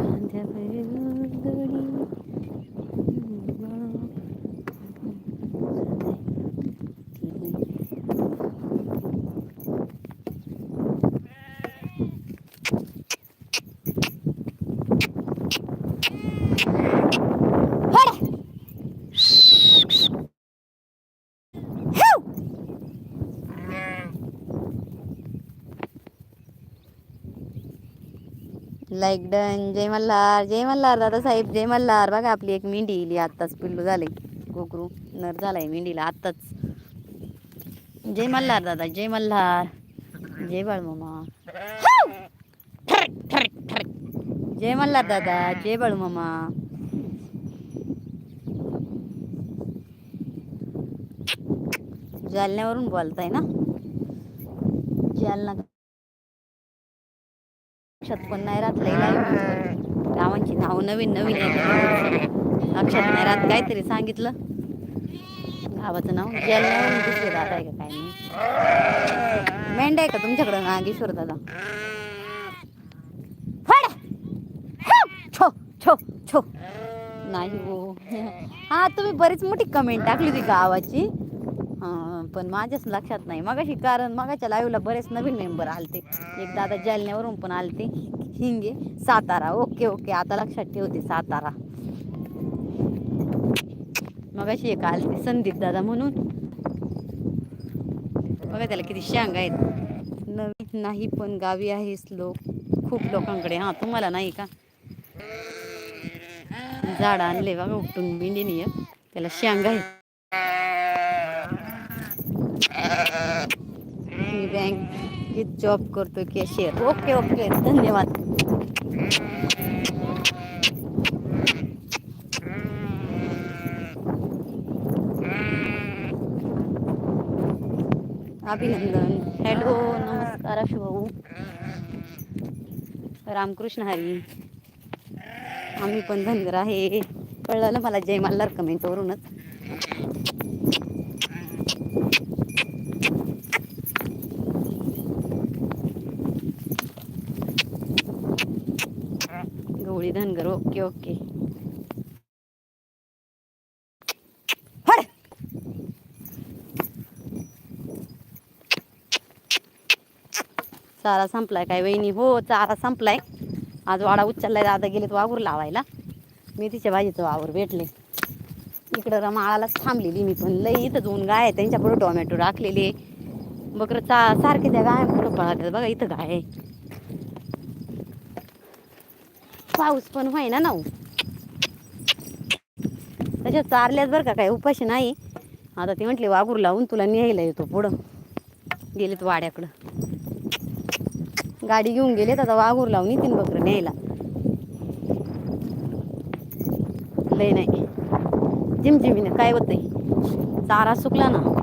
안녕하세요. Like done जय मल्हार जय मल्हार दादासाहेब जय मल्हार. बघा आपली एक मेंढी इली आत्ताच पिल्लू झाले. कोकरू नर झालाय मेंढीला आत्ताच. जय मल्हार दादा जय मल्हार. जय बाळ मामा जय मल्हार दादा जय बाळूमामा. जालन्यावरून बोलताय ना? जालना लक्षात पण नाही राहत लई गावांची नाव नवीन नवीन लक्षात नाही राहत काहीतरी सांगितलं. गावाचं नाव दादा आहे का काय नाही. मेंढा आहे का तुमच्याकडं? नागेश्वर दादा! छो छो छो. नाही हो. हा तुम्ही बरीच मोठी कमेंट टाकली होती गावाची. पण माझ्याच लक्षात नाही. मगाशी कारण मगाच्या लाईव्हला बरेच नवीन मेंबर आलते. एक दादा जालन्यावरून पण आलते. हिंगे सातारा. ओके ओके आता लक्षात ठेवते सातारा. मगाशी एक आलते संदीप दादा म्हणून. बघा त्याला किती शांग आहेत. नवीन नाही पण गावी आहेस लोक. खूप लोकांकडे. हां तुम्हाला नाही का? झाड आणले बघा उपटून बिंडीनी. त्याला शांग आहे मी बँकेत जॉब करतो कॅशियर ओके ओके धन्यवाद. अभिनंदन. हॅलो नमस्कार अशू भाऊ. रामकृष्ण हरी. आम्ही पण धनगर आहे. कळलं ना मला जय मल्हार कमेंटवरूनच गवळी धनगर ओके ओके! चारा संपलाय काय वहिनी हो चारा संपलाय आज वाडा उचललाय दादा गेलेत वाघूर लावायला मेथीच्या भाजीचं वावर भेटले इकडं रमाळालाच थांबलेली मी पण लई इथं दोन गाय आहे त्यांच्यापुढे टोमॅटो राखलेले बकरं चा सारखे त्या गाय पुढं बघा इथं गाय आहे पाऊस पण होईना ना नऊ त्याच्यात चारल्यात बरं का काय उपाशी नाही. आता ते म्हटले वाघूर लावून तुला न्यायला येतो पुढं. गेलेत वाड्याकडं. गाडी घेऊन गेलेत आता वाघूर लावून येतील बकरं न्यायला. लय नाही. जिमजिमीनं काय होतंय? चारा सुकला ना.